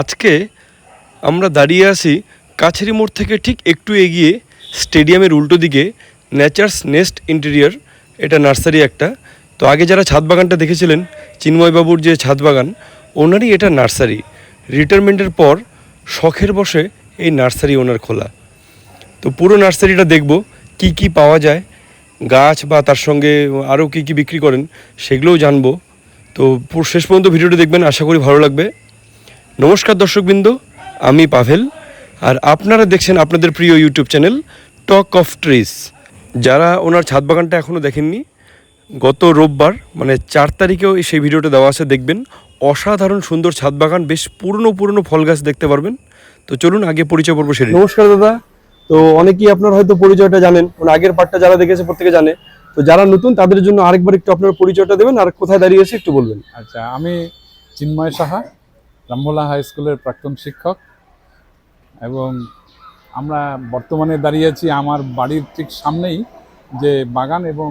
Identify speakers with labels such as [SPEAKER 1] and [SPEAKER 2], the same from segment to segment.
[SPEAKER 1] আজকে আমরা দাঁড়িয়ে আছি কাছেরি মোড় থেকে ঠিক একটু এগিয়ে স্টেডিয়ামের উল্টো দিকে নেচার্স নেস্ট ইন্টেরিয়ার, এটা নার্সারি একটা। তো আগে যারা ছাদ বাগানটা দেখেছিলেন, চিন্ময়বাবুর যে ছাদ বাগান, ওনারই এটা নার্সারি। রিটায়ারমেন্টের পর শখের বসে এই নার্সারি ওনার খোলা। তো পুরো নার্সারিটা দেখব, কি কি পাওয়া যায়, গাছ বা তার সঙ্গে আরও কি কি বিক্রি করেন, সেগুলোও জানব। তো শেষ পর্যন্ত ভিডিওটা দেখবেন, আশা করি ভালো লাগবে। নমস্কার দর্শকবৃন্দ আমি পাভেল আর আপনারা দেখছেন আপনাদের প্রিয় YouTube channel talk of trees. যারা ওনার ছাদ বাগানটা এখনও দেখেননি গত রোববার মানে চার তারিখেও এই সেই ভিডিওটা দেওয়া আছে দেখবেন। অসাধারণ সুন্দর ছাদ বাগান বেশ পুরনো পুরনো ফল গাছ দেখতে পারবেন। তো চলুন আগে পরিচয় পর্ব সেরে নমস্কার দাদা। তো অনেকেই আপনার হয়তো পরিচয়টা জানেন মানে আগের পার্টটা যারা দেখেছে প্রত্যেকে জানে। তো যারা নতুন তাদের জন্য আরেকবার একটু আপনার পরিচয়টা দেবেন আর কোথায় দাঁড়িয়ে আছে একটু বলবেন।
[SPEAKER 2] আচ্ছা আমি চিন্ময় সাহা রামভোলা হাই স্কুলের প্রাক্তন শিক্ষক এবং আমরা বর্তমানে দাঁড়িয়ে আছি আমার বাড়ির ঠিক সামনেই যে বাগান এবং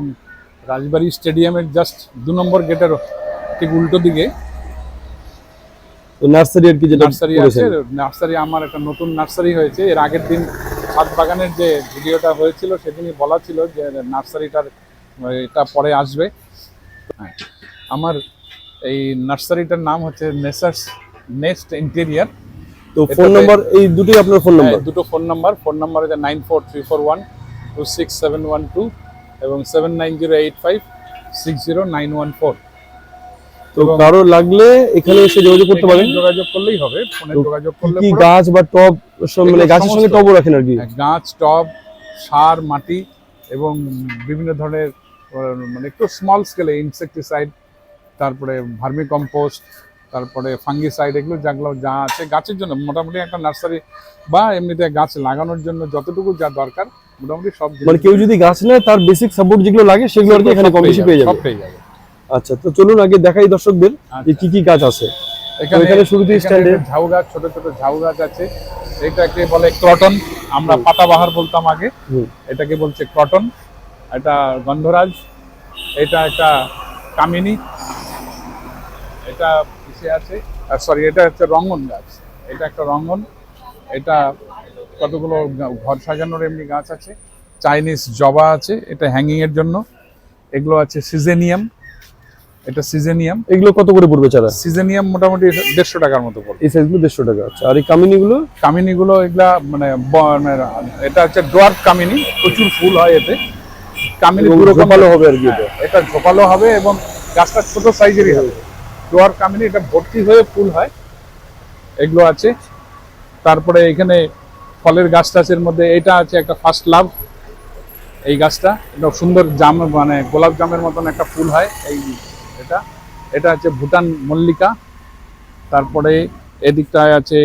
[SPEAKER 2] রাজবাড়ি স্টেডিয়ামের জাস্ট দু নম্বর গেটের ঠিক উল্টো দিকে।
[SPEAKER 1] নার্সারি আর কি যেটা
[SPEAKER 2] নার্সারি আছে নার্সারি আমার একটা নতুন নার্সারি হয়েছে। এর আগের দিন ছাদ বাগানের যে ভিডিওটা হয়েছিল সেদিনই বলা ছিল যে নার্সারিটার এটা পরে আসবে। হ্যাঁ, আমার এই নার্সারিটার নাম হচ্ছে নেসার্স নেস্ট ইন্টেরিয়ার।
[SPEAKER 1] তো ফোন নাম্বার এই দুটোই আপনার ফোন নাম্বার?
[SPEAKER 2] দুটো ফোন নাম্বার। ফোন নাম্বার হচ্ছে nine four three four one two six seven one two এবং seven nine zero eight five six zero nine one four.
[SPEAKER 1] তো কারও লাগলে এখানে এসে যোগাযোগ করতে পারেন।
[SPEAKER 2] যোগাযোগ করলেই হবে ফোনে যোগাযোগ করলে
[SPEAKER 1] কি গাছ বা টব মানে গাছের সঙ্গে টবও রাখেন আর কি?
[SPEAKER 2] হ্যাঁ, গাছ টব সার মাটি এবং বিভিন্ন ধরনের মানে একটু স্মল স্কেলে ইনসেকটিসাইড তারপরে ভার্মি কম্পোস্ট তারপরে ফাঙ্গিসাইড এগুলো যেগুলো যা আছে গাছের জন্য মোটামুটি একটা নার্সারি বা এমনিতে গাছ লাগানোর জন্য যতটুকু যা দরকার মোটামুটি সব
[SPEAKER 1] মানে কেউ যদি গাছ নেয় তার বেসিক সাপোর্ট যেগুলো লাগে সেগুলো আর কি এখানে কম বেশি পেয়ে যাবে, সব
[SPEAKER 2] পেয়ে যাবে।
[SPEAKER 1] আচ্ছা তো চলুন আগে দেখাই দর্শকদের যে
[SPEAKER 2] আচ্ছা।
[SPEAKER 1] কি কি গাছ আছে।
[SPEAKER 2] এখানে
[SPEAKER 1] এখানে শুরুতেই
[SPEAKER 2] একটা ঝাউ গাছ ছোট ছোট ঝাউ গাছ আছে। এটাকে বলে ক্রটন। আমরা পাতাবাহার বলতাম আগে। এটাকে বলছে ক্রটন। এটা গন্ধরাজ। এটা একটা কামিনী। এটা কিসে আছে। সরি এটা হচ্ছে রঙ্গন গাছ। এটা একটা রঙ্গন। এটা কতগুলো ঘর সাজানোর এমনি গাছ আছে। চাইনিজ জবা আছে এটা হ্যাঙ্গিং এর জন্য। এগুলো আছে সিজেনিয়াম এটা সিজেনিয়াম
[SPEAKER 1] এগুলো কত করে পড়বে চারা
[SPEAKER 2] সিজেনিয়াম মোটামুটি দেড়শো টাকার মতো পড়বে।
[SPEAKER 1] এই সাইজগুলো দেড়শো টাকা। আচ্ছা আর এই কামিনী গুলো
[SPEAKER 2] কামিনীগুলো এগুলা মানে মানে এটা হচ্ছে ডোয়ার্ফ কামিনি। প্রচুর ফুল হয় এতে। কামিনি
[SPEAKER 1] ঝোপালো হবে আর কি
[SPEAKER 2] হ্যাঁ,
[SPEAKER 1] এটা
[SPEAKER 2] এটা ঝোপালো হবে এবং গাছটা ছোট সাইজেরই হবে। ডোয়ার্ফ কামিনী, এটা ভর্তি হয়ে ফুল হয়। এগুলো আছে। তারপরে এখানে ফলের গাছ টাছের মধ্যে এটা আছে একটা ফার্স্ট লাভ এই গাছটা, এটা সুন্দর জাম মানে গোলাপ জামের মতন একটা ফুল হয়। এই এটা এটা আছে ভুটান মল্লিকা। তারপরে এদিকটায় আছে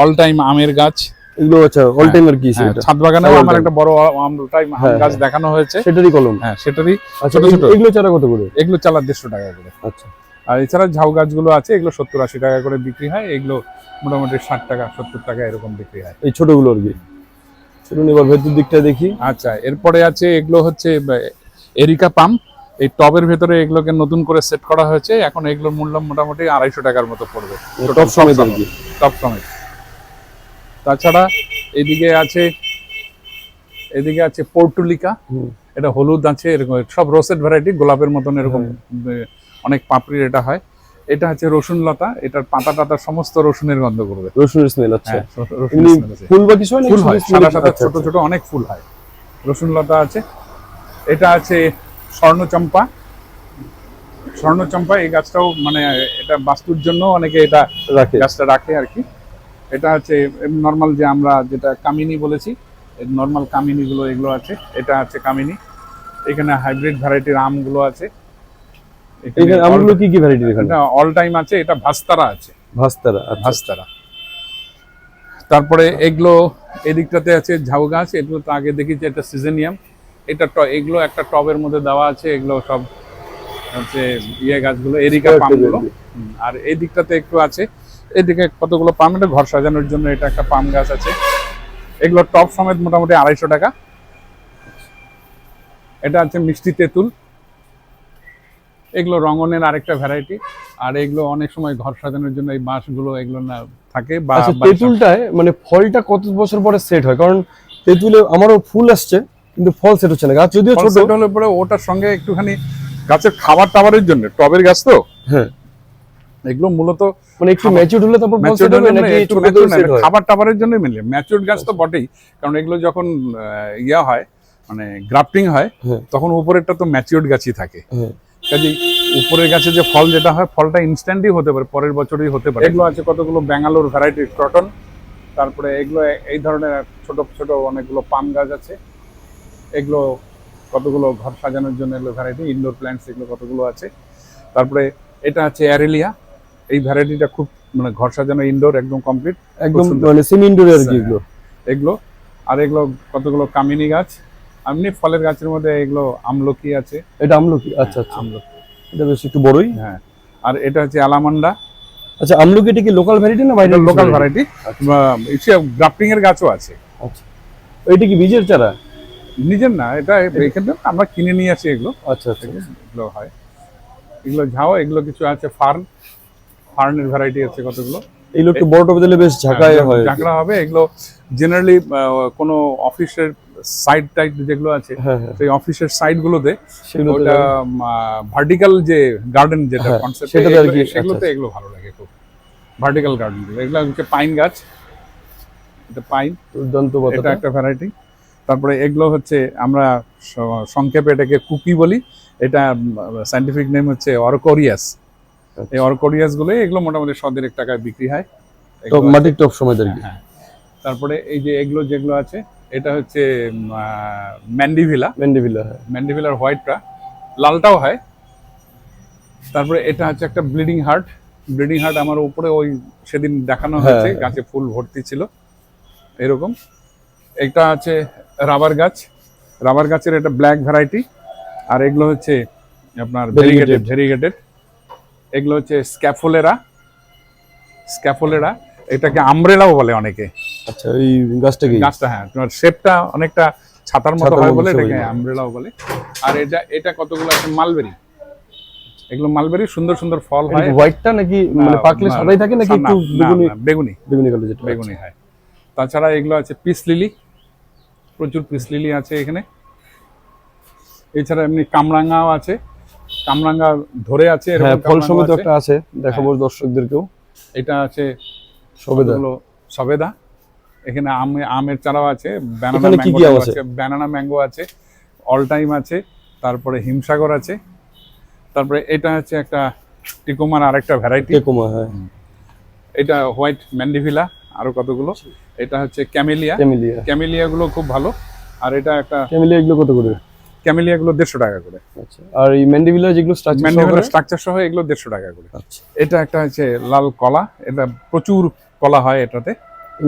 [SPEAKER 2] অল টাইম আমের গাছ।
[SPEAKER 1] এগুলো আচ্ছা অল কি সেটা
[SPEAKER 2] ছাদ
[SPEAKER 1] all
[SPEAKER 2] আমার একটা বড় আম টাইম
[SPEAKER 1] হ্যাঁ,
[SPEAKER 2] গাছ
[SPEAKER 1] হ্যাঁ।
[SPEAKER 2] দেখানো হয়েছে।
[SPEAKER 1] সেটারই কলম।
[SPEAKER 2] হ্যাঁ সেটারই
[SPEAKER 1] আচ্ছা
[SPEAKER 2] ছোট ছোট।
[SPEAKER 1] এগুলো- চারা কত করে?
[SPEAKER 2] এগুলো চালা দেড়শো টাকা করে।
[SPEAKER 1] আচ্ছা।
[SPEAKER 2] আর এছাড়া ঝাউ গাছগুলো আছে এগুলো সত্তর আশি টাকা করে বিক্রি হয় এগুলো মোটামুটি ষাট টাকা সত্তর টাকা এরকম বিক্রি হয়।
[SPEAKER 1] এই ছোটগুলো আর কি। চলুন এবার ভেতর দিকটা দেখি।
[SPEAKER 2] আচ্ছা এরপরে আছে এগুলো হচ্ছে এরিকা পাম্প। এই টবের ভেতরে এগুলোকে নতুন করে সেট করা হয়েছে এখন এগুলোর মূল্য মোটামুটি আড়াইশো টাকার মতো পড়বে।
[SPEAKER 1] টপ সমেত
[SPEAKER 2] টপ সমেত। তাছাড়া এদিকে আছে এদিকে আছে পোর্টুলিকা এটা হলুদ আছে এরকম সব রোসেড ভ্যারাইটি গোলাপের মতন এরকম অনেক পাপড়ির এটা হয়। এটা হচ্ছে রসুন লতা এটার পাতা টাতা সমস্ত রসুনের গন্ধ করবে।
[SPEAKER 1] রসুনের স্মেল আচ্ছা।
[SPEAKER 2] হ্যাঁ, রসুনের আছে।
[SPEAKER 1] ফুল বা কিছু
[SPEAKER 2] ফুল হয় সাদা সাদা
[SPEAKER 1] আচ্ছা,
[SPEAKER 2] ছোট
[SPEAKER 1] আচ্ছা।
[SPEAKER 2] ছোট অনেক ফুল হয়। রসুন লতা আছে এটা আছে স্বর্ণচম্পা। স্বর্ণচম্পা এই গাছটাও মানে এটা বাস্তুর জন্য অনেকে এটা
[SPEAKER 1] রাখে।
[SPEAKER 2] গাছটা রাখে আর কি। এটা হচ্ছে নর্মাল যে আমরা যেটা কামিনী বলেছি নর্মাল কামিনীগুলো এগুলো আছে এটা আছে কামিনী। এখানে হাইব্রিড ভ্যারাইটির আমগুলো আছে। এখানে
[SPEAKER 1] আমগুলো কি কি ভ্যারাইটি এখানে?
[SPEAKER 2] অল টাইম আছে এটা ভাস্তারা আছে।
[SPEAKER 1] ভাস্তারা আচ্ছা।
[SPEAKER 2] ভাস্তারা। তারপরে এগুলো এদিকটাতে আছে ঝাউ গাছ এগুলো তো আগে দেখেছি এটা সিজেনিয়াম। এটা এগুলো একটা টবের মধ্যে দেওয়া আছে এগুলো সব হচ্ছে ইয়ে গাছগুলো এরিকা পামগুলো। আর এই দিকটাতে একটু আছে এদিকে কতগুলো পাম এটা ঘর সাজানোর জন্য এটা একটা পাম গাছ আছে। এগুলো টপ সমেত মোটামুটি আড়াইশো টাকা। এটা আছে মিষ্টি তেঁতুল। এগুলো রঙনের আরেকটা ভ্যারাইটি আর এগুলো অনেক সময় ঘর সাজানোর জন্য এই বাঁশগুলো এগুলো না থাকে বা
[SPEAKER 1] আচ্ছা তেঁতুলটায় মানে ফলটা কত বছর পরে সেট হয়? কারণ তেঁতুলে আমারও ফুল আসছে কিন্তু ফল সেট হচ্ছে না। গাছ যদিও ছোট।
[SPEAKER 2] হলে পরে ওটার সঙ্গে একটুখানি গাছের খাবার টাবারের জন্য টবের গাছ তো?
[SPEAKER 1] হ্যাঁ।
[SPEAKER 2] এগুলো মূলত
[SPEAKER 1] মানে একটু ম্যাচিউর হলে তারপর ফল
[SPEAKER 2] ম্যাচিউর
[SPEAKER 1] হবে নাকি
[SPEAKER 2] খাবার টাবারের জন্যই মিলে ম্যাচিউর গাছ তো বটেই কারণ এগুলো যখন ইয়া হয় মানে গ্রাফটিং হয়
[SPEAKER 1] হ্যাঁ।
[SPEAKER 2] তখন উপরেরটা তো ম্যাচিউরড গাছই থাকে।
[SPEAKER 1] হ্যাঁ।
[SPEAKER 2] কাজেই উপরের গাছে যে ফল যেটা হয় ফলটা ইনস্ট্যান্টই হতে পারে পরের বছরই হতে পারে। এগুলো আছে কতগুলো? ব্যাঙ্গালোর ভ্যারাইটির ক্রটন তারপরে এগুলো এই ধরনের ছোট ছোট অনেকগুলো পাম গাছ আছে। এগুলো কতগুলো ঘর সাজানোর জন্য এগুলো ভ্যারাইটি ইনডোর প্ল্যান্টস এগুলো কতগুলো আছে। তারপরে এটা আছে অ্যারেলিয়া এই ভ্যারাইটিটা খুব মানে ঘর সাজানো ইনডোর একদম কমপ্লিট
[SPEAKER 1] একদম মানে সেমি ইনডোর আর কি এগুলো
[SPEAKER 2] এগুলো আর এগুলো কতগুলো কামিনী গাছ এমনি ফলের গাছের মধ্যে এগুলো আমলকি আছে।
[SPEAKER 1] এটা আমলকি? আচ্ছা আচ্ছা।
[SPEAKER 2] আমলকি।
[SPEAKER 1] এটা বেশ একটু বড়ই।
[SPEAKER 2] হ্যাঁ আর এটা হচ্ছে আলামান্ডা
[SPEAKER 1] আচ্ছা আমলকি এটা কি লোকাল ভ্যারাইটি না বাইরে
[SPEAKER 2] লোকাল ভ্যারাইটি গ্রাফটিং এর গাছও আছে।
[SPEAKER 1] আচ্ছা। এটা কি বীজের চারা?
[SPEAKER 2] নিজের না এটা এখানে আমরা কিনে নিয়ে আসি এগুলো।
[SPEAKER 1] আচ্ছা আচ্ছা।
[SPEAKER 2] এগুলো হয়। এগুলো ঝাও এগুলো কিছু আছে ফার্ন। ফার্নের ভ্যারাইটি আছে কতগুলো?
[SPEAKER 1] এগুলো একটু বড় টবে দিলে বেশ ঝাঁকায়
[SPEAKER 2] হ্যাঁ,
[SPEAKER 1] হয় আর কি।
[SPEAKER 2] জাঁকড়া হবে এগুলো জেনারেলি কোনো অফিসের সাইড টাইড যেগুলো আছে
[SPEAKER 1] হ্যাঁ হ্যাঁ।
[SPEAKER 2] সেই অফিসের সাইড গুলোতে
[SPEAKER 1] সেগুলো তো
[SPEAKER 2] ওটা ভার্টিক্যাল যে গার্ডেন যেটা
[SPEAKER 1] হ্যাঁ,
[SPEAKER 2] কনসেপ্ট
[SPEAKER 1] কি,
[SPEAKER 2] সেগুলোতে
[SPEAKER 1] আচ্ছা,
[SPEAKER 2] এগুলো ভালো লাগে খুব। ভার্টিক্যাল গার্ডেন এগুলো হচ্ছে পাইন গাছ। এটা পাইন এটা একটা ভ্যারাইটি তারপরে এগুলো হচ্ছে আমরা সংক্ষেপে এটাকে কুকি বলি। এটা সাইন্টিফিক নেম হচ্ছে অরকোরিয়াস। এই অরকোরিয়াসগুলো এগুলো মোটামুটি সদের এক টাকায় বিক্রি হয়।
[SPEAKER 1] তো মাটির টপ সময় আর
[SPEAKER 2] হ্যাঁ তারপরে এই যে এগুলো যেগুলো আছে এটা হচ্ছে ম্যান্ডিভিলা।
[SPEAKER 1] ম্যান্ডিভিলা হ্যাঁ।
[SPEAKER 2] ম্যান্ডিভিলার হোয়াইটটা। লালটাও হয়। তারপরে এটা হচ্ছে একটা ব্লিডিং হার্ট। ব্লিডিং হার্ট আমার উপরে ওই সেদিন দেখানো
[SPEAKER 1] হ্যাঁ,
[SPEAKER 2] হয়েছে
[SPEAKER 1] হ্যাঁ।
[SPEAKER 2] গাছে ফুল ভর্তি ছিল। এরকম। একটা আছে রাবার গাছ। রাবার গাছের এটা ব্ল্যাক ভ্যারাইটি। আর এগুলো হচ্ছে আপনার ভেরিগেটেড ভেরিগেটেড এগুলো হচ্ছে স্ক্যাফোলেরা স্ক্যাফোলেরা এটাকে আমব্রেলাও বলে অনেকে।
[SPEAKER 1] আচ্ছা এই গাছটাকে
[SPEAKER 2] গাছটা হ্যাঁ তোমার শেপটা অনেকটা ছাতার মতো হয় বলে এটাকে
[SPEAKER 1] বলে।
[SPEAKER 2] আমব্রেলাও বলে। আর এটা এটা কতগুলো আছে? মালবেরি। এগুলো মালবেরি সুন্দর সুন্দর ফল হয়।
[SPEAKER 1] হোয়াইটটা নাকি? মানে পাকলে সাদাই থাকে নাকি একটু বেগুনি
[SPEAKER 2] বেগুনি।
[SPEAKER 1] বেগুনি কালার যেটা।
[SPEAKER 2] বেগুনি হয়। তাছাড়া এগুলো আছে পিস লিলি। প্রচুর পিস লিলি আছে এখানে। এছাড়া এমনি কামরাঙ্গাও আছে। কামরাঙ্গা ধরে আছে
[SPEAKER 1] হ্যাঁ ফল সমেত একটা আছে দেখাবো দর্শকদেরকেও।
[SPEAKER 2] এটা আছে
[SPEAKER 1] সবেদা।
[SPEAKER 2] হলো সবেদা। এখানে আম আমের চারাও আছে ব্যানানা ম্যাঙ্গো
[SPEAKER 1] আছে?
[SPEAKER 2] আছে ব্যানানা ম্যাঙ্গো আছে অল টাইম আছে তারপরে হিমসাগর আছে তারপরে এটা হচ্ছে একটা টিকোমার আরেকটা ভ্যারাইটি
[SPEAKER 1] টেকোমা হ্যাঁ।
[SPEAKER 2] এটা হোয়াইট ম্যান্ডিভিলা আরও কতগুলো? এটা হচ্ছে ক্যামেলিয়া
[SPEAKER 1] ক্যামেলিয়া
[SPEAKER 2] ক্যামেলিয়া গুলো খুব ভালো। আর এটা একটা
[SPEAKER 1] ক্যামেলিয়া এগুলো কত করে?
[SPEAKER 2] ক্যামেলিয়া গুলো দেড়শো টাকা করে।
[SPEAKER 1] আচ্ছা আর এই ম্যান্ডিভিলা যেগুলো স্ট্রাকচার
[SPEAKER 2] স্ট্রাকচার সহ এগুলো দেড়শো টাকা করে।
[SPEAKER 1] আচ্ছা।
[SPEAKER 2] এটা একটা হচ্ছে লাল কলা এটা প্রচুর কলা হয় এটাতে।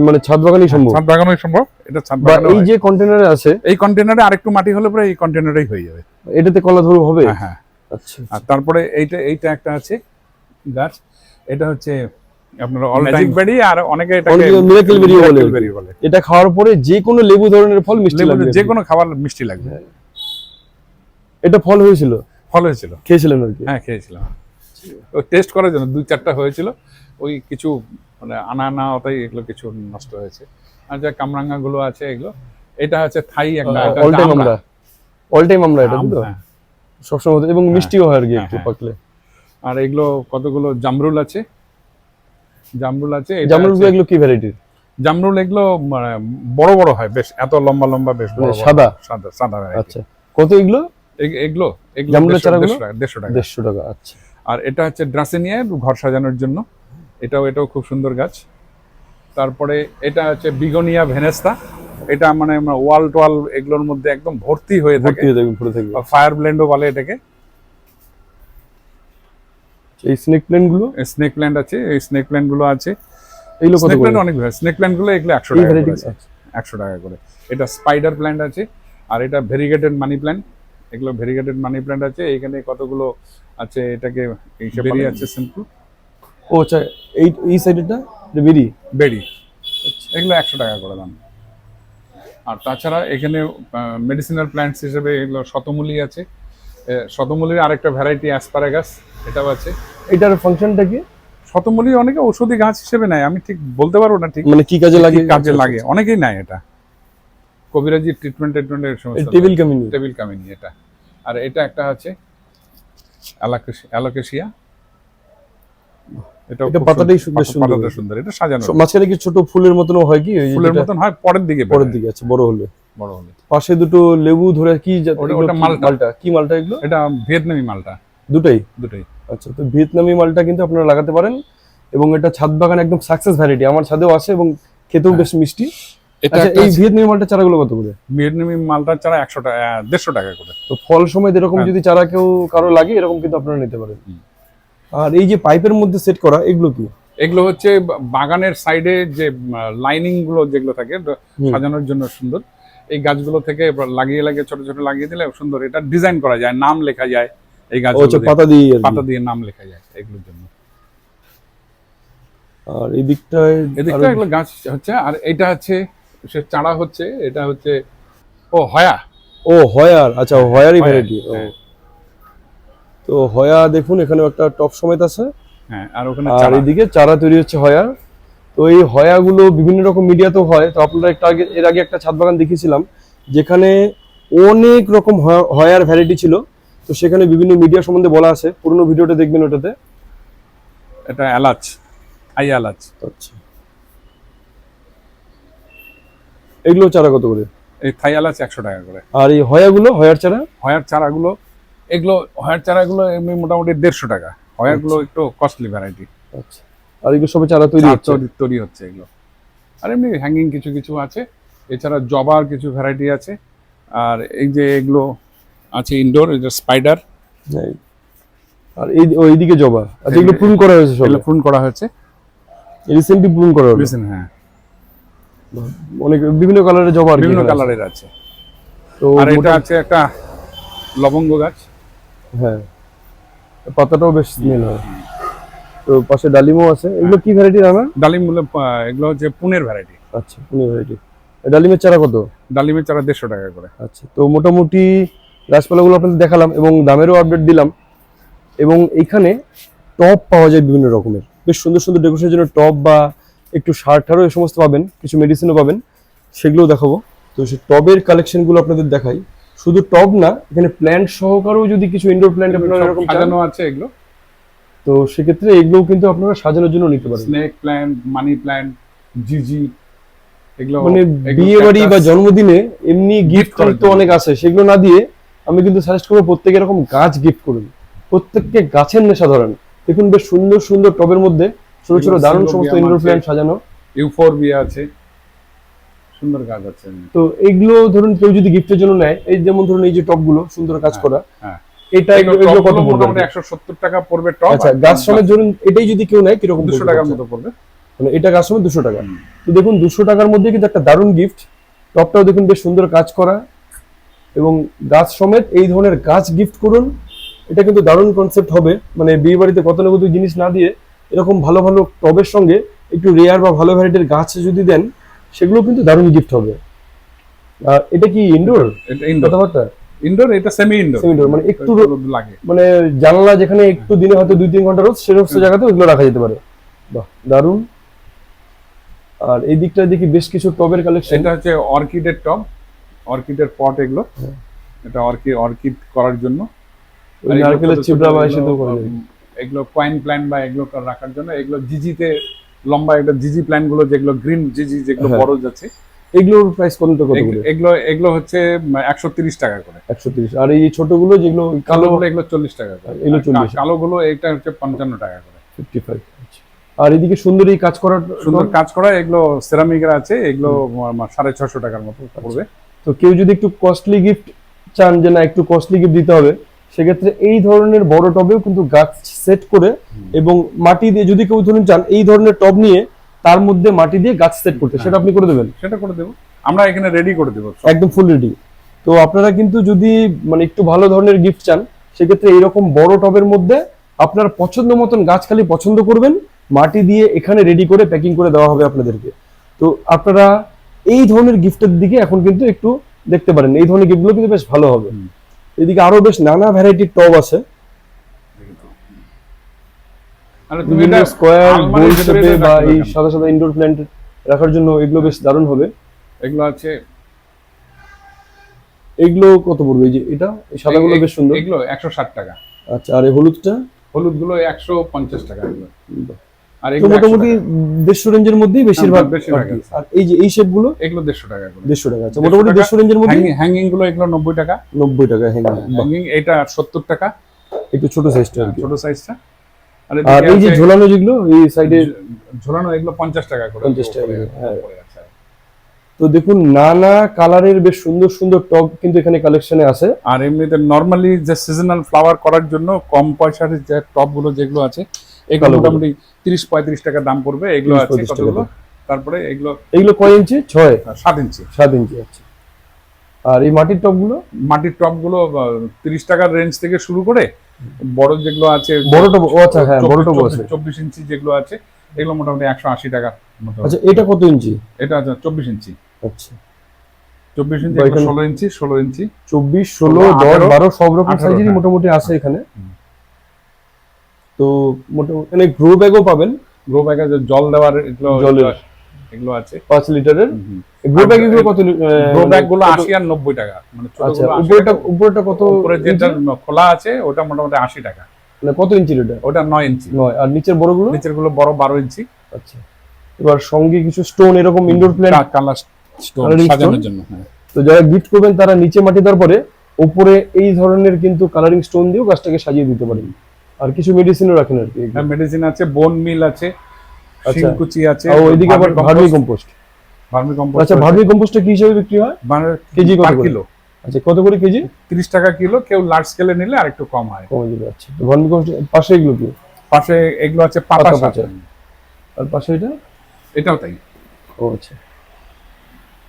[SPEAKER 1] মানে ছাদ বাগানই সম্ভব?
[SPEAKER 2] ছাদ বাগানোই সম্ভব এটা ছাদ
[SPEAKER 1] বা
[SPEAKER 2] বাগানো
[SPEAKER 1] এই যে কন্টেনারে আছে?
[SPEAKER 2] এই কন্টেনারে আরেকটু মাটি হলে পরে এই কন্টেনারেই হয়ে যাবে।
[SPEAKER 1] এটাতে কলা ধরু হবে?
[SPEAKER 2] হ্যাঁ হ্যাঁ।
[SPEAKER 1] আচ্ছা।
[SPEAKER 2] আর তারপরে এইটা এইটা একটা আছে গাছ। এটা হচ্ছে আপনার অল ম্যাজিক বেরি আর অনেকে এটাকে
[SPEAKER 1] miracle berry বলে। এটা খাওয়ার পরে যে কোনো লেবু ধরনের ফল মিষ্টি লাগবে।
[SPEAKER 2] যে কোনো খাবার মিষ্টি লাগবে।
[SPEAKER 1] এটা ফল হয়েছিল?
[SPEAKER 2] ফল হয়েছিল।
[SPEAKER 1] খেয়েছিলেন আর কি?
[SPEAKER 2] হ্যাঁ খেয়েছিলাম। ও টেস্ট করার জন্য দুই চারটা হয়েছিল। ওই কিছু মানে আনা না ওটাই এগুলো কিছু নষ্ট হয়েছে। আর যা কামরাঙ্গা গুলো আছে এগুলো এটা হচ্ছে থাই একটা
[SPEAKER 1] অল টাইম আমরা। অল টাইম আমরা এটা তো?
[SPEAKER 2] হ্যাঁ।
[SPEAKER 1] সবসময় এবং মিষ্টিও হয় আর কি
[SPEAKER 2] হ্যাঁ,
[SPEAKER 1] একটু
[SPEAKER 2] হ্যাঁ।
[SPEAKER 1] পাকলে।
[SPEAKER 2] আর এগুলো কতগুলো? জামরুল আছে। জামরুল আছে
[SPEAKER 1] জামরুল এগুলো কি ভ্যারাইটির
[SPEAKER 2] জামরুল এগুলো মানে বড় বড় হয় বেশ। এত লম্বা লম্বা বেশ বড়
[SPEAKER 1] মানে সাদা?
[SPEAKER 2] সাদা সাদা।
[SPEAKER 1] আচ্ছা। কত এগুলো?
[SPEAKER 2] এগ- এগুলো? এগুলো
[SPEAKER 1] জামরুলের
[SPEAKER 2] দেড়শো-
[SPEAKER 1] চারাগুলো?
[SPEAKER 2] দেড়শো টাকা। দেড়শো টাকা।
[SPEAKER 1] আচ্ছা।
[SPEAKER 2] আর এটা হচ্ছে ড্রাসেনিয়া ঘর সাজানোর জন্য। এটাও এটাও খুব সুন্দর গাছ। তারপরে এটা হচ্ছে বিগোনিয়া ভেনেস্তা। এটা মানে ওয়াল টোয়াল এগুলোর মধ্যে একদম ভর্তি হয়ে থাকে।
[SPEAKER 1] হয়ে ভরে থাকবে
[SPEAKER 2] ফায়ার ব্লেন্ডও বলে এটাকে।
[SPEAKER 1] এই স্নেক প্লেনগুলো
[SPEAKER 2] স্নেক প্ল্যান্ট আছে এই স্নেক প্ল্যান্টগুলো আছে।
[SPEAKER 1] এইগুলো কত
[SPEAKER 2] স্নেক
[SPEAKER 1] করে
[SPEAKER 2] প্ল্যান্ট অনেক স্নেক প্ল্যান্টগুলো এগুলো একশো
[SPEAKER 1] এই
[SPEAKER 2] টাকা করে আছে। একশো টাকা করে। এটা স্পাইডার প্ল্যান্ট আছে। আর এটা ভেরিগেটেড মানি প্ল্যান্ট। এগুলো ভেরিগেটেড মানি প্ল্যান্ট আছে এইখানে কতগুলো আছে এটাকে বেরিয়ে আছে। সিম্পল
[SPEAKER 1] ও আচ্ছা এই এই সাইডেরটা? বেরি?
[SPEAKER 2] বেরি। এগুলো একশো টাকা করে দাম। আর তাছাড়া এখানে মেডিসিনাল প্ল্যান্টস হিসেবে এগুলো শতমূলি আছে। শতমূলীর আরেকটা ভ্যারাইটি অ্যাসপারাগাস এটাও আছে।
[SPEAKER 1] এটার ফাংশনটা কি?
[SPEAKER 2] শতমূলী অনেকে ঔষধি গাছ হিসেবে নেয় আমি ঠিক বলতে পারব না ঠিক।
[SPEAKER 1] মানে কি কাজে লাগে?
[SPEAKER 2] কাজে লাগে অনেকেই নেয় এটা। কবিরাজি ট্রিটমেন্ট ট্রিটমেন্টের
[SPEAKER 1] টেবিল কামিনি
[SPEAKER 2] টেবিল কামিনি এটা। আর এটা একটা আছে অ্যালোকেশিয়া। এটা
[SPEAKER 1] এটা পাতাটাই সু- সুন্দর।
[SPEAKER 2] সুন্দর। এটা সাজানো
[SPEAKER 1] মাঝখানে কি ছোট ফুলের মতনও হয় কি?
[SPEAKER 2] ফুলের মতন হয় পরের দিকে
[SPEAKER 1] পরের দিকে আছে বড় হলে।
[SPEAKER 2] বড় হলে।
[SPEAKER 1] পাশে দুটো লেবু ধরে কি
[SPEAKER 2] ওটা- মালটা।
[SPEAKER 1] মালটা? কি মালটা এগুলো?
[SPEAKER 2] এটা ভিয়েতনামি মালটা।
[SPEAKER 1] দুটাই?
[SPEAKER 2] দুটোই।
[SPEAKER 1] আচ্ছা তো ভিয়েতনামি মালটা কিন্তু আপনারা লাগাতে পারেন। এবং এটা ছাদ বাগান একদম সাকসেস ভ্যারাইটি আমার ছাদেও আছে এবং খেতেও বেশ মিষ্টি।
[SPEAKER 2] এটা
[SPEAKER 1] আচ্ছা এই ভিয়েতনামি মালটা চারাগুলো কত করে?
[SPEAKER 2] ভিয়েতনামি মালটার চারা একশো টাকা দেড়শো টাকা করে।
[SPEAKER 1] তো ফল সময় এরকম
[SPEAKER 2] হ্যাঁ।
[SPEAKER 1] যদি চারা কেউ কারও লাগে এরকম কিন্তু আপনারা নিতে পারেন। আর এই যে পাইপের মধ্যে সেট করা এগুলো কি?
[SPEAKER 2] এগুলো হচ্ছে বাগানের সাইডে যে লাইনিংগুলো যেগুলো থাকে সাজানোর জন্য সুন্দর। এই গাছগুলো থেকে লাগিয়ে লাগিয়ে ছোট ছোট লাগিয়ে দিলে সুন্দর। এটা ডিজাইন করা যায় নাম লেখা যায় এই গাছ
[SPEAKER 1] পাতা দিয়ে
[SPEAKER 2] পাতা দিয়ে নাম লেখা যায় এগুলোর জন্য।
[SPEAKER 1] আর এই দিকটায়
[SPEAKER 2] এদিকটা এগুলো গাছ হচ্ছে আর এটা হচ্ছে সে চারা হচ্ছে এটা হচ্ছে ও হয়া।
[SPEAKER 1] ও হয়ার আচ্ছা হয়ারই ভ্যারাইটি। তো হয়া দেখুন এখানে একটা টপ সমেত আছে।
[SPEAKER 2] হ্যাঁ আর ওখানে
[SPEAKER 1] আর
[SPEAKER 2] চারা
[SPEAKER 1] চারা তৈরি হচ্ছে হয়ার তো এই হয়াগুলো বিভিন্ন রকম মিডিয়াতেও হয়। তো আপনারা একটা আগে এর আগে একটা ছাদ বাগান দেখিয়েছিলাম যেখানে অনেক রকম হয়া- হয়ার ভ্যারাইটি ছিল। তো সেখানে বিভিন্ন মিডিয়া সম্বন্ধে বলা আছে। পুরোনো ভিডিওটা দেখবেন ওটাতে।
[SPEAKER 2] এটা এলাচ আই এলাচ।
[SPEAKER 1] আচ্ছা। এগুলো চারা কত করে?
[SPEAKER 2] এই থাই আছে একশো টাকা করে।
[SPEAKER 1] আর এই হয়াগুলো হয়ার চারা?
[SPEAKER 2] হয়ার চারাগুলো এগুলো হয়ার চারাগুলো এমনি মোটামুটি দেড়শো টাকা। হয়ারগুলো একটু কস্টলি ভ্যারাইটি
[SPEAKER 1] আচ্ছা। আর এগুলো সবে চারা তৈরি হচ্ছে?
[SPEAKER 2] তৈরি হচ্ছে এগুলো। আর এমনি হ্যাঙ্গিং কিছু কিছু আছে। এছাড়া জবার কিছু ভ্যারাইটি আছে। আর এই যে এগুলো আছে ইনডোর এটা স্পাইডার
[SPEAKER 1] আর এই ওইদিকে জবা আচ্ছা এগুলো প্রুন করা হয়েছে সব?
[SPEAKER 2] এগুলো প্রুন করা হয়েছে।
[SPEAKER 1] রিসেন্টলি প্রুন করা
[SPEAKER 2] হয়েছে হ্যাঁ।
[SPEAKER 1] অনেক বিভিন্ন কালারের জবা আর
[SPEAKER 2] বিভিন্ন কালারের আছে।
[SPEAKER 1] তো
[SPEAKER 2] আর এটা আছে একটা লবঙ্গ গাছ।
[SPEAKER 1] হ্যাঁ। পাতাটাও বেশ স্মেল হয়। তো পাশে ডালিমও আছে। এগুলো কি ভ্যারাইটি রানা?
[SPEAKER 2] ডালিমগুলো এগুলো হচ্ছে পুনের ভ্যারাইটি
[SPEAKER 1] আচ্ছা পুনে ভ্যারাইটি ডালিমের চারা কত?
[SPEAKER 2] ডালিমের চারা দেড়শো টাকা করে।
[SPEAKER 1] আচ্ছা তো মোটামুটি গাছপালাগুলো আপনাদের দেখালাম এবং দামেরও আপডেট দিলাম। এবং এখানে টপ পাওয়া যায় বিভিন্ন রকমের। বেশ সুন্দর সুন্দর ডেকোরেশনের জন্য টপ বা একটু সার ঠারও এই সমস্ত পাবেন কিছু মেডিসিনও পাবেন সেগুলোও দেখাবো। তো সেই টবের কালেকশনগুলো আপনাদের দেখাই। শুধু টব না এখানে প্ল্যান্ট সহকারেও যদি কিছু ইনডোর প্ল্যান্ট আপনারা এরকম
[SPEAKER 2] সাজানো আছে এগুলো?
[SPEAKER 1] তো সেক্ষেত্রে এগুলোও কিন্তু আপনারা সাজানোর জন্য নিতে পারেন
[SPEAKER 2] স্নেক প্ল্যান্ট মানি প্ল্যান্ট জিজি এগুলো
[SPEAKER 1] মানে বিয়ে বাড়ি বা জন্মদিনে এমনি গিফট তো অনেক আছে সেগুলো না দিয়ে আমি কিন্তু সাজেস্ট করব প্রত্যেকে এরকম গাছ গিফট করুন। প্রত্যেককে গাছের নেশা ধরেন। দেখুন বেশ সুন্দর সুন্দর টবের মধ্যে ছোট ছোট দারুণ সমস্ত ইনডোর প্ল্যান্ট সাজানো।
[SPEAKER 2] ইউফোরবিয়া আছে সুন্দর গাছ আছে।
[SPEAKER 1] তো এইগুলো ধরুন কেউ যদি গিফটের জন্য নেয় এই যেমন ধরুন এই যে টবগুলো সুন্দর কাজ
[SPEAKER 2] হ্যাঁ,
[SPEAKER 1] করা
[SPEAKER 2] হ্যাঁ।
[SPEAKER 1] এটা এগুলো কত পড়বে
[SPEAKER 2] মোটামুটি একশো সত্তর টাকা পড়বে টপ
[SPEAKER 1] আচ্ছা গাছ সমেত ধরুন এটাই যদি কেউ নেয় কীরকম
[SPEAKER 2] দুশো
[SPEAKER 1] পড়বে?
[SPEAKER 2] টাকার মতো পড়বে।
[SPEAKER 1] মানে এটা গাছ সমেত দুশো টাকা। তো দেখুন দুশো টাকার মধ্যে কিন্তু একটা দারুণ গিফট টপটাও দেখুন বেশ সুন্দর কাজ করা। এবং গাছ সমেত এই ধরনের গাছ গিফট করুন এটা কিন্তু দারুণ কনসেপ্ট হবে। মানে বিয়ে বাড়িতে কত না কত জিনিস না দিয়ে এরকম ভালো ভালো টবের সঙ্গে একটু রেয়ার বা ভালো ভ্যারাইটির গাছ যদি দেন সেগুলো কিন্তু দারুণ গিফট হবে। এটা কি ইনডোর
[SPEAKER 2] এটা ইনডোর
[SPEAKER 1] কথাবার্তা?
[SPEAKER 2] ইনডোর এটা সেমি ইনডোর
[SPEAKER 1] Semi indoor, মানে একটু
[SPEAKER 2] লাগে।
[SPEAKER 1] মানে জানলা যেখানে একটু দিনে হয়তো দুই তিন ঘণ্টা রোদ সেরকম জায়গাতে ওইগুলো রাখা যেতে পারে। বাহ দারুণ। আর এই দিকটা দেখি বেশ কিছু টবের কালেকশন
[SPEAKER 2] এটা হচ্ছে অর্কিডের টব। অর্কিডের পট এগুলো।
[SPEAKER 1] হ্যাঁ।
[SPEAKER 2] এটা অর্কিড অর্কিড করার জন্য।
[SPEAKER 1] ওই নারকেলের চিবড়া বা এসে তো
[SPEAKER 2] এগুলো কয়েন প্ল্যান্ট বা এগুলো রাখার জন্য এগুলো জিজিতে লম্বা একটা জিজি প্ল্যান্টগুলো যেগুলো গ্রিন জিজি যেগুলো
[SPEAKER 1] হ্যাঁ।
[SPEAKER 2] বড় যাচ্ছে
[SPEAKER 1] এগুলোর প্রাইস কত কত করে?
[SPEAKER 2] এগুলো এগুলো হচ্ছে একশো তিরিশ টাকা করে।
[SPEAKER 1] একশো তিরিশ। আর এই ছোটগুলো যেগুলো
[SPEAKER 2] কালো গুলো এগুলো চল্লিশ টাকা করে।
[SPEAKER 1] এগুলো 40
[SPEAKER 2] কালো গুলো এটা হচ্ছে পঞ্চান্ন টাকা করে।
[SPEAKER 1] ফিফটি ফাইভ আর এদিকে সুন্দর এই কাজ করার
[SPEAKER 2] সুন্দর কাজ করা এগুলো সেরামিকের আছে এগুলো মা- সাড়ে ছশো টাকার মতো পড়বে।
[SPEAKER 1] তো কেউ যদি একটু কস্টলি গিফট চান যে না একটু কস্টলি গিফট দিতে হবে সেক্ষেত্রে এই ধরনের বড় টবেও কিন্তু গাছ সেট করে এবং মাটি দিয়ে যদি কেউ ধরুন চান এই ধরনের টব নিয়ে তার মধ্যে মাটি দিয়ে গাছ সেট করতে সেটা আপনি করে দেবেন?
[SPEAKER 2] সেটা করে দেবো। আমরা এখানে রেডি করে দেবো
[SPEAKER 1] একদম ফুল রেডি তো আপনারা কিন্তু যদি মানে একটু ভালো ধরনের গিফট চান সেক্ষেত্রে এইরকম বড় টবের মধ্যে আপনার পছন্দ মতন গাছ খালি পছন্দ করবেন মাটি দিয়ে এখানে রেডি করে প্যাকিং করে দেওয়া হবে আপনাদেরকে। তো আপনারা এই ধরনের গিফটের দিকে এখন কিন্তু একটু দেখতে পারেন। এই ধরনের গিফটগুলো কিন্তু বেশ ভালো হবে। এদিকে আরও বেশ নানা ভ্যারাইটির টব আছে। বিভিন্ন স্কোয়ার গোল শেপে বা এই সাদা সাদা ইনডোর প্ল্যান্ট রাখার জন্য এগুলো বেশ দারুণ হবে।
[SPEAKER 2] এগুলো আছে।
[SPEAKER 1] এগুলো কত পড়বে? যে এটা এই সাদাগুলো বেশ সুন্দর।
[SPEAKER 2] এগুলো একশো ষাট টাকা।
[SPEAKER 1] আচ্ছা আর এই হলুদটা?
[SPEAKER 2] হলুদগুলো একশো পঞ্চাশ টাকা এগুলো। আর
[SPEAKER 1] মোটামুটি দেড়শো রেঞ্জের মধ্যেই বেশিরভাগ
[SPEAKER 2] হ্যাঁ,
[SPEAKER 1] আর।
[SPEAKER 2] আছে।
[SPEAKER 1] এই যে এই শেপগুলো
[SPEAKER 2] এগুলো দেড়শো টাকা করে।
[SPEAKER 1] দেড়শো টাকা
[SPEAKER 2] 150
[SPEAKER 1] মোটামুটি দেড়শো রেঞ্জের মধ্যে
[SPEAKER 2] হ্যাঙ্গিংগুলো এগুলো নব্বই টাকা।
[SPEAKER 1] নব্বই টাকা হ্যাঁ
[SPEAKER 2] হ্যাঙ্গিং এটা সত্তর টাকা।
[SPEAKER 1] একটু ছোট সাইজটা
[SPEAKER 2] ছোট সাইজটা আর
[SPEAKER 1] এই যে ঝোলানো যেগুলো এই সাইডে
[SPEAKER 2] ঝোলানো এগুলো পঞ্চাশ টাকা করে।
[SPEAKER 1] 50 টাকা হ্যাঁ। তো দেখুন নানা কালারের বেশ সুন্দর সুন্দর টব কিন্তু এখানে কালেকশনে আছে।
[SPEAKER 2] আর এমনিতে নর্মালি যে সিজনাল ফ্লাওয়ার করার জন্য কম পয়সার যে টপগুলো যেগুলো আছে এগুলো মোটামুটি তিরিশ পঁয়ত্রিশ টাকা দাম পড়বে এগুলো আছে কতগুলো? তারপরে এগুলো
[SPEAKER 1] এগুলো কয় ইঞ্চি? ছয়?
[SPEAKER 2] সাত ইঞ্চি।
[SPEAKER 1] সাত ইঞ্চি আচ্ছা। আর এই মাটির টবগুলো
[SPEAKER 2] মাটির টপগুলো তিরিশ টাকার রেঞ্জ থেকে শুরু করে বড় যেগুলো আছে
[SPEAKER 1] বড় ও আচ্ছা হ্যাঁ বড় টব আছে।
[SPEAKER 2] চব্বিশ ইঞ্চি যেগুলো আছে এগুলো মোটামুটি একশো আশি টাকা
[SPEAKER 1] আচ্ছা এটা কত ইঞ্চি?
[SPEAKER 2] এটা আচ্ছা চব্বিশ ইঞ্চি।
[SPEAKER 1] আচ্ছা।
[SPEAKER 2] চব্বিশ ইঞ্চি ষোলো ইঞ্চি ষোলো ইঞ্চি।
[SPEAKER 1] চব্বিশ ষোলো দশ বারো সব রকম সাইজেরই
[SPEAKER 2] হ্যাঁ।
[SPEAKER 1] মোটামুটি আছে এখানে। তো মোটামুটি এখানে গ্রো ব্যাগও পাবেন।
[SPEAKER 2] গ্রো ব্যাগে যে জল দেওয়ার এগুলো
[SPEAKER 1] জলের।
[SPEAKER 2] এগুলো আছে।
[SPEAKER 1] লিটারের। গ্রো ব্যাগ এগুলো কত
[SPEAKER 2] গ্রো ব্যাগগুলো
[SPEAKER 1] কত-
[SPEAKER 2] আশি আর নব্বই টাকা। মানে
[SPEAKER 1] আচ্ছা উপরেটা উপরেটা কত
[SPEAKER 2] উপরে যেটা? খোলা আছে ওটা মোটামুটি আশি টাকা।
[SPEAKER 1] মানে কত ইঞ্চি
[SPEAKER 2] ওটা নয় ইঞ্চি।
[SPEAKER 1] নয়। আর নিচের বড়গুলো?
[SPEAKER 2] নিচেরগুলো বড় বারো ইঞ্চি।
[SPEAKER 1] আচ্ছা। এবার সঙ্গে কিছু স্টোন এরকম ইনডোর প্ল্যান্ট
[SPEAKER 2] কালার
[SPEAKER 1] Colouring
[SPEAKER 2] সাজানোর জন্য হ্যাঁ।
[SPEAKER 1] তো যারা গিফট করবেন তারা নিচে মাটি দেওয়ার পরে উপরে এই ধরনের কিন্তু কালারিং স্টোন দিয়েও গাছটাকে সাজিয়ে দিতে পারেন। আর কিছু মেডিসিনও রাখেন আর কি
[SPEAKER 2] হ্যাঁ মেডিসিন আছে বোন মিল আছে
[SPEAKER 1] আচ্ছা।
[SPEAKER 2] শিংকুচি আছে
[SPEAKER 1] আর ওইদিকে আবার ভার্মি কম্পোস্ট
[SPEAKER 2] ভার্মি কম্পোস্ট
[SPEAKER 1] আচ্ছা ভার্মি কম্পোস্টটা কি হিসেবে বিক্রি হয়?
[SPEAKER 2] মানে
[SPEAKER 1] কেজি কত?
[SPEAKER 2] কিলো।
[SPEAKER 1] আচ্ছা কত করে কেজি?
[SPEAKER 2] তিরিশ টাকা কিলো কেউ লার্জ স্কেলে নিলে আর একটু কম হয়।
[SPEAKER 1] কমে যাবে আচ্ছা। তো ভার্মি কম্পোস্ট পাশে এগুলো কি?
[SPEAKER 2] পাশে এগুলো আছে পাতা
[SPEAKER 1] পাতা পচা। আর পাশে এটা?
[SPEAKER 2] এটাও তাই।
[SPEAKER 1] ও আচ্ছা।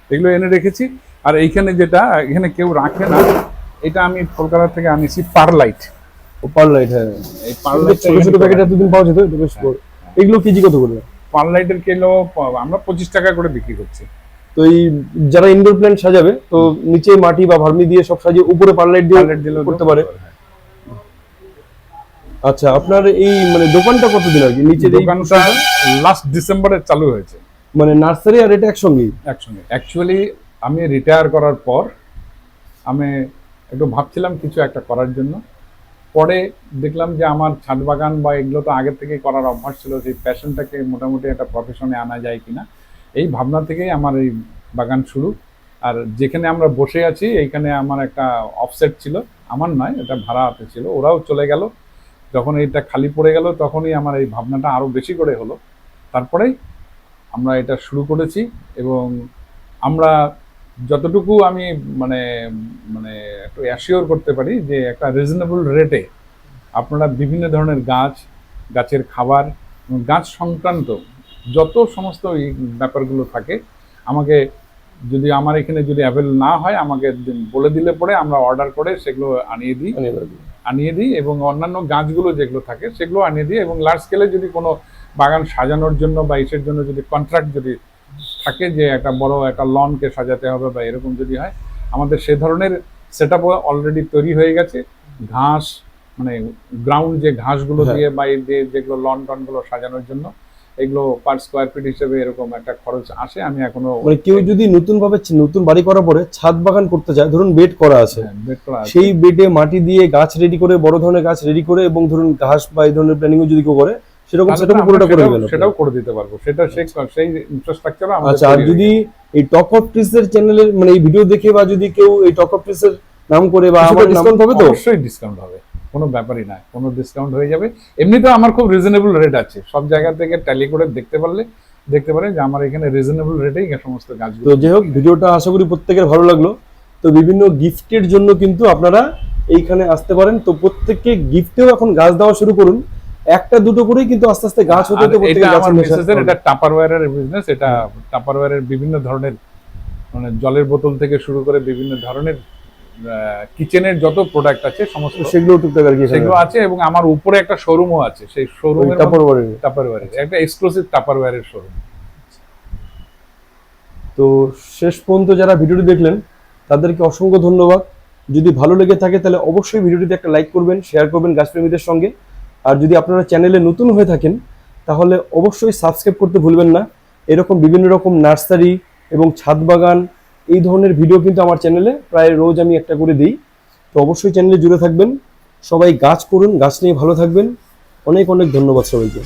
[SPEAKER 2] এগুলো এনে রেখেছি। আর এইখানে যেটা এখানে কেউ রাখে না এটা আমি কলকাতা থেকে আনিছি পারলাইট
[SPEAKER 1] পারলাইট হ্যাঁ।
[SPEAKER 2] এই পারলাইট
[SPEAKER 1] ছোট ছোট প্যাকেট এতদিন পাওয়া যেত এটা বেশ বড়। এগুলো কেজি কত করে?
[SPEAKER 2] পারলাইটের কিলো আমরা পঁচিশ টাকা করে বিক্রি করছি।
[SPEAKER 1] তো এই যারা ইনডোর প্ল্যান্ট সাজাবে তো নিচে মাটি বা ভার্মি দিয়ে সব সাজিয়ে উপরে পারলাইট দিয়ে করতে পারে।
[SPEAKER 2] হ্যাঁ।
[SPEAKER 1] আচ্ছা আপনার এই মানে দোকানটা কতদিন আর কি? নিচে
[SPEAKER 2] দোকানটা লাস্ট ডিসেম্বরে চালু হয়েছে।
[SPEAKER 1] মানে নার্সারি আর এটা একসঙ্গেই
[SPEAKER 2] একসঙ্গে। অ্যাকচুয়ালি আমি রিটায়ার করার পর আমি একটু ভাবছিলাম কিছু একটা করার জন্য। পরে দেখলাম যে আমার ছাদ বাগান বা এগুলো তো আগের থেকেই করার অভ্যাস ছিল, সেই প্যাশনটাকে মোটামুটি একটা প্রফেশনে আনা যায় কিনা, এই ভাবনা থেকেই আমার এই বাগান শুরু। আর যেখানে আমরা বসে আছি, এইখানে আমার একটা অফসেট ছিল, আমার নয়, এটা ভাড়াতে ছিল, ওরাও চলে গেল। যখন এটা খালি পড়ে গেল, তখনই আমার এই ভাবনাটা আরও বেশি করে হলো। তারপরেই আমরা এটা শুরু করেছি এবং আমরা যতটুকু আমি মানে মানে একটু অ্যাসিওর করতে পারি যে একটা রিজনেবল রেটে আপনারা বিভিন্ন ধরনের গাছ গাছের খাবার এবং গাছ সংক্রান্ত যত সমস্ত এই ব্যাপারগুলো থাকে আমাকে যদি আমার এখানে যদি অ্যাভেল না হয় আমাকে বলে দিলে পরে আমরা অর্ডার করে সেগুলো আনিয়ে দিই? আনিয়ে দিই এবং অন্যান্য গাছগুলো যেগুলো থাকে সেগুলো আনিয়ে দিই এবং লার্জ স্কেলে যদি কোনো বাগান সাজানোর জন্য বা ইসের জন্য যদি কন্ট্রাক্ট যদি থাকে যে একটা বড় একটা লনকে সাজাতে হবে বা এরকম যদি হয় আমাদের সে ধরনের সেট অলরেডি তৈরি হয়ে গেছে ঘাস মানে গ্রাউন্ড যে ঘাসগুলো
[SPEAKER 1] হ্যাঁ।
[SPEAKER 2] দিয়ে বা এই যে যেগুলো লন টনগুলো সাজানোর জন্য এগুলো পার স্কোয়ার ফিট হিসেবে এরকম একটা খরচ আসে আমি এখনও
[SPEAKER 1] মানে কেউ যদি নতুন ভাবে নতুন বাড়ি করার পরে ছাদ বাগান করতে চায় ধরুন বেড করা আছে
[SPEAKER 2] হ্যাঁ, বেড করা আছে।
[SPEAKER 1] সেই বেডে মাটি দিয়ে গাছ রেডি করে বড় ধরনের গাছ রেডি করে এবং ধরুন ঘাস বা এই ধরনের প্ল্যানিং যদি কেউ করে সেরকম
[SPEAKER 2] তো
[SPEAKER 1] পুরোটা করে
[SPEAKER 2] সেটাও-
[SPEAKER 1] দেবেন
[SPEAKER 2] সেটাও করে দিতে পারব। সেটা সেই সেই ইনফ্রাস্ট্রাকচার
[SPEAKER 1] আচ্ছা আর যদি এই টক অফ ট্রিসের চ্যানেলের মানে এই ভিডিও দেখে বা যদি কেউ এই টক অফ ট্রিসের নাম করে বা আমার ডিসকাউন্ট হবে তো?
[SPEAKER 2] অবশ্যই ডিসকাউন্ট হবে। কোনো ব্যাপারই না। কোনো ডিসকাউন্ট হয়ে যাবে। এমনিতেও আমার খুব রিজনেবল রেট আছে। সব জায়গা থেকে ট্যালি করে দেখতে পারলে দেখতে পারে যে আমার এখানে রিজনেবল রেটেই সমস্ত
[SPEAKER 1] তো
[SPEAKER 2] গাছগুলো
[SPEAKER 1] যাই হোক ভিডিওটা আশা করি প্রত্যেকের ভালো লাগল। তো বিভিন্ন গিফটের জন্য কিন্তু আপনারা এইখানে আসতে পারেন। তো প্রত্যেককে গিফটেও এখন গাছ দেওয়া শুরু করুন। একটা দুটো করেই কিন্তু আস্তে আস্তে গাছ হতে হতে নেশা
[SPEAKER 2] মিসেসের
[SPEAKER 1] হবে।
[SPEAKER 2] এটা টাপারওয়্যারের বিজনেস এটা টাপারওয়্যারের বিভিন্ন ধরনের মানে জলের বোতল থেকে শুরু করে বিভিন্ন ধরনের কিচেনের যত প্রোডাক্ট আছে সমস্ত
[SPEAKER 1] সেগুলো টুকটাক আর কি
[SPEAKER 2] সেগুলো আছে এবং আমার উপরে একটা শোরুমও আছে সেই শোরুমের
[SPEAKER 1] Tupperware-এর।
[SPEAKER 2] টাপারওয়্যারের একটা এক্সক্লুসিভ টাপারওয়্যারের শোরুম
[SPEAKER 1] তো শেষ পর্যন্ত যারা ভিডিওটি দেখলেন তাদেরকে অসংখ্য ধন্যবাদ যদি ভালো লেগে থাকে তাহলে অবশ্যই ভিডিওটিতে একটা লাইক করবেন শেয়ার করবেন গাছপ্রেমীদের সঙ্গে আর যদি আপনারা চ্যানেলে নতুন হয়ে থাকেন, তাহলে অবশ্যই সাবস্ক্রাইব করতে ভুলবেন না। এরকম বিভিন্ন রকম নার্সারি এবং ছাদ বাগান এই ধরনের ভিডিও কিন্তু আমার চ্যানেলে প্রায় রোজ আমি একটা করে দিই। তো অবশ্যই চ্যানেলে জুড়ে থাকবেন। সবাই গাছ করুন, গাছ নিয়ে ভালো থাকবেন। অনেক অনেক ধন্যবাদ সবাইকে।